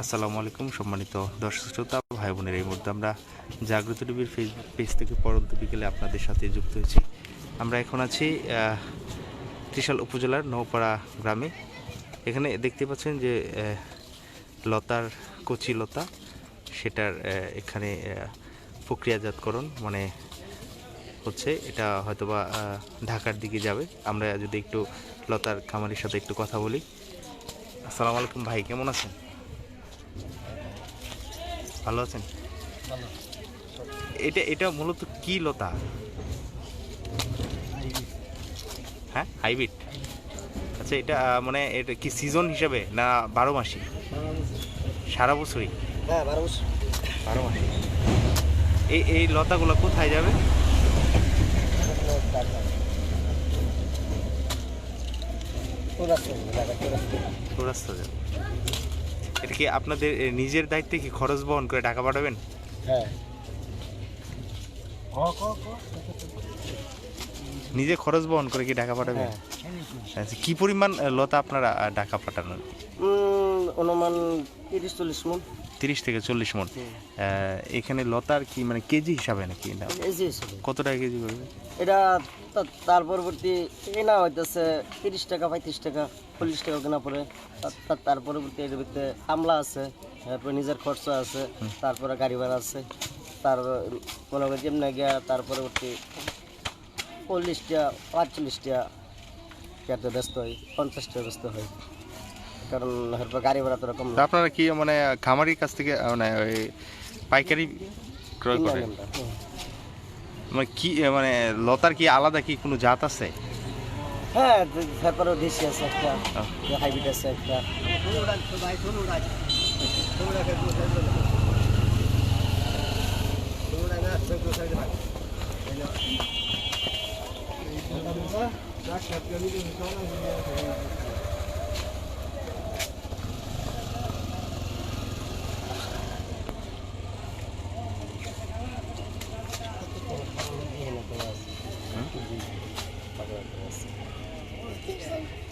আসসালামু আলাইকুম, সম্মানিত দর্শক শ্রোতা, ভাই বোনের এই মুহূর্তে আমরা জাগ্রত টিভির ফেসবুক পেজ থেকে পরন্ত বিকেলে আপনাদের সাথে যুক্ত হয়েছি। আমরা এখন আছি ত্রিশাল উপজেলার নৌপাড়া গ্রামে। এখানে দেখতে পাচ্ছেন যে লতার কচি লতা, সেটার এখানে প্রক্রিয়াজাতকরণ মানে হচ্ছে এটা হয়তোবা ঢাকার দিকে যাবে। আমরা যদি একটু লতার খামারির সাথে একটু কথা বলি। আসসালামু আলাইকুম ভাই, কেমন আছেন? ভালো আছেন? এটা এটা মূলত কি লতা? হ্যাঁ? হাইব্রিড? আচ্ছা এটা মানে এটা কি সিজন হিসাবে না বারো মাসি সারা বছরই? হ্যাঁ বারো বছর। বারো মাসি। এই এই লতাগুলো কোথায় যাবে? চৌরাস্তা যাবে। এটা কি আপনাদের নিজের দায়িত্বে কি খরচ বহন করে টাকা পাঠাবেন? হ্যাঁ। নিজে খরচ বহন করে কি টাকা পাঠাবেন? হ্যাঁ। আচ্ছা কি পরিমাণ লতা আপনারা টাকা পাঠানোর? অনুমান তিরিশ চল্লিশ মন তিরিশ থেকে চল্লিশ মন। এখানে লতার কি মানে কেজি হিসাবে নাকি না। কত টাকা কেজি করবে এটা তার পরবর্তী কেনা হইতেছে তিরিশ টাকা পঁয়ত্রিশ টাকা চল্লিশ টাকা কেনা পরে তার পরবর্তী এর ভিতরে আমলা আছে তারপরে নিজের খরচা আছে তারপরে গাড়ি ভাড়া আছে। তার মনে করি যেমনি গিয়া তার পরবর্তী চল্লিশটা পাঁচচল্লিশটা ব্যস্ত হয় পঞ্চাশটা ব্যস্ত হয়। কারণ গাড়ি ভাড়া তো রকম আপনারা কি মানে খামারির কাছ থেকে মানে ওই পাইকারি ক্রয় করে মানে কি মানে লতার কি আলাদা কি কোনো জাত আছে হ্যাঁ তারপরে দেশি আছে একটা হাইব্রিড আছে একটা görüşürüz.